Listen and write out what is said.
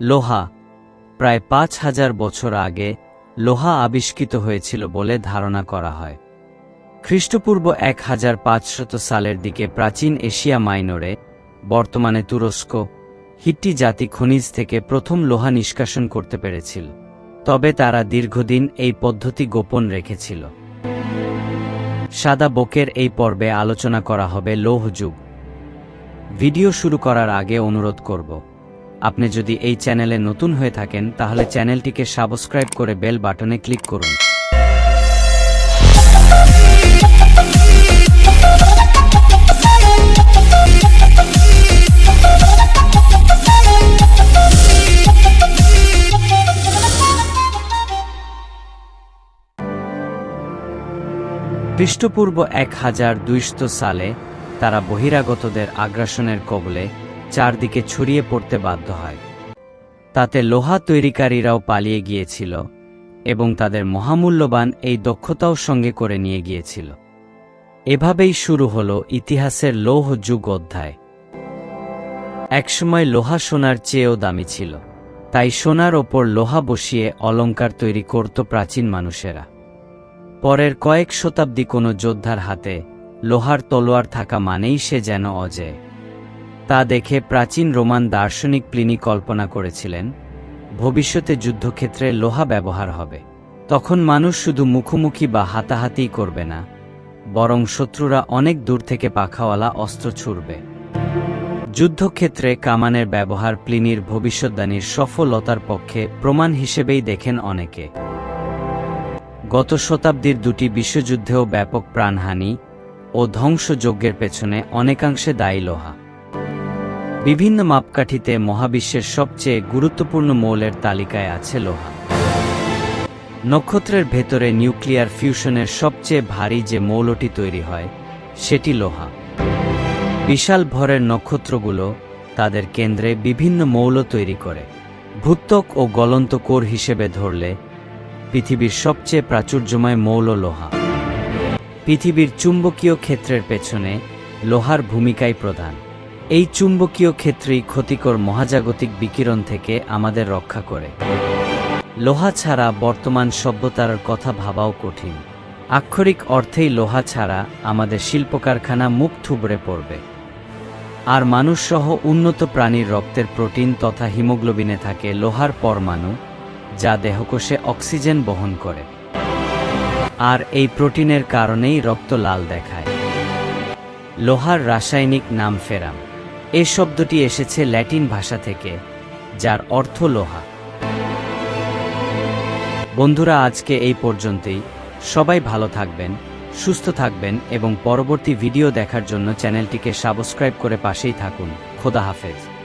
লোহা। প্রায় পাঁচ হাজার বছর আগে লোহা আবিষ্কৃত হয়েছিল বলে ধারণা করা হয়। খ্রিস্টপূর্ব এক হাজার পাঁচশত সালের দিকে প্রাচীন এশিয়া মাইনরে বর্তমানে তুরস্ক হিট্টি জাতি খনিজ থেকে প্রথম লোহা নিষ্কাশন করতে পেরেছিল। তবে তারা দীর্ঘদিন এই পদ্ধতি গোপন রেখেছিল। সাদা বকের এই পর্বে আলোচনা করা হবে লৌহ যুগ ভিডিও শুরু করার আগে অনুরোধ করব। আপনি যদি এই চ্যানেলে নতুন হয়ে থাকেন, তাহলে চ্যানেলটিকে সাবস্ক্রাইব করে বেল বাটনে ক্লিক করুন। খ্রিস্টপূর্ব এক হাজার সালে তারা বহিরাগতদের আগ্রাসনের কবলে চারদিকে ছড়িয়ে পড়তে বাধ্য হয়। তাতে লোহা তৈরিকারীরাও পালিয়ে গিয়েছিল এবং তাদের মহামূল্যবান এই দক্ষতাও সঙ্গে করে নিয়ে গিয়েছিল। এভাবেই শুরু হল ইতিহাসের লৌহ যুগ অধ্যায়। একসময় লোহা সোনার চেয়েও দামি ছিল, তাই সোনার ওপর লোহা বসিয়ে অলংকার তৈরি করত প্রাচীন মানুষেরা। পরের কয়েক শতাব্দী কোনো যোদ্ধার হাতে লোহার তলোয়ার থাকা মানেই সে যেন অজেয়। তা দেখে প্রাচীন রোমান দার্শনিক প্লিনি কল্পনা করেছিলেন, ভবিষ্যতে যুদ্ধক্ষেত্রে লোহা ব্যবহার হবে। তখন মানুষ শুধু মুখোমুখি বা হাতাহাতিই করবে না, বরং শত্রুরা অনেক দূর থেকে পাখাওয়ালা অস্ত্র ছুড়বে। যুদ্ধক্ষেত্রে কামানের ব্যবহার প্লিনির ভবিষ্যদ্বাণীর সফলতার পক্ষে প্রমাণ হিসেবেই দেখেন অনেকে। গত শতাব্দীর দুটি বিশ্বযুদ্ধেও ব্যাপক প্রাণহানি ও ধ্বংসযজ্ঞের পেছনে অনেকাংশে দায়ী লোহা। বিভিন্ন মাপকাঠিতে মহাবিশ্বের সবচেয়ে গুরুত্বপূর্ণ মৌলের তালিকায় আছে লোহা। নক্ষত্রের ভেতরে নিউক্লিয়ার ফিউশনের সবচেয়ে ভারী যে মৌলটি তৈরি হয়, সেটি লোহা। বিশাল ভরের নক্ষত্রগুলো তাদের কেন্দ্রে বিভিন্ন মৌল তৈরি করে, ভূত্বক ও গলন্ত কোর হিসেবে ধরলে পৃথিবীর সবচেয়ে প্রাচুর্যময় মৌল লোহা। পৃথিবীর চুম্বকীয় ক্ষেত্রের পেছনে লোহার ভূমিকাই প্রধান। এই চুম্বকীয় ক্ষেত্রেই ক্ষতিকর মহাজাগতিক বিকিরণ থেকে আমাদের রক্ষা করে। লোহা ছাড়া বর্তমান সভ্যতার কথা ভাবাও কঠিন। আক্ষরিক অর্থেই লোহা ছাড়া আমাদের শিল্প কারখানা মুখ থুবড়ে পড়বে। আর মানুষসহ উন্নত প্রাণীর রক্তের প্রোটিন তথা হিমোগ্লোবিনে থাকে লোহার পরমাণু, যা দেহকোষে অক্সিজেন বহন করে। আর এই প্রোটিনের কারণেই রক্ত লাল দেখায়। লোহার রাসায়নিক নাম ফেরাম। এ শব্দটি এসেছে ল্যাটিন ভাষা থেকে, যার অর্থ লোহা। বন্ধুরা, আজকে এই পর্যন্তই। সবাই ভালো থাকবেন, সুস্থ থাকবেন এবং পরবর্তী ভিডিও দেখার জন্য চ্যানেলটিকে সাবস্ক্রাইব করে পাশেই থাকুন। খোদা হাফেজ।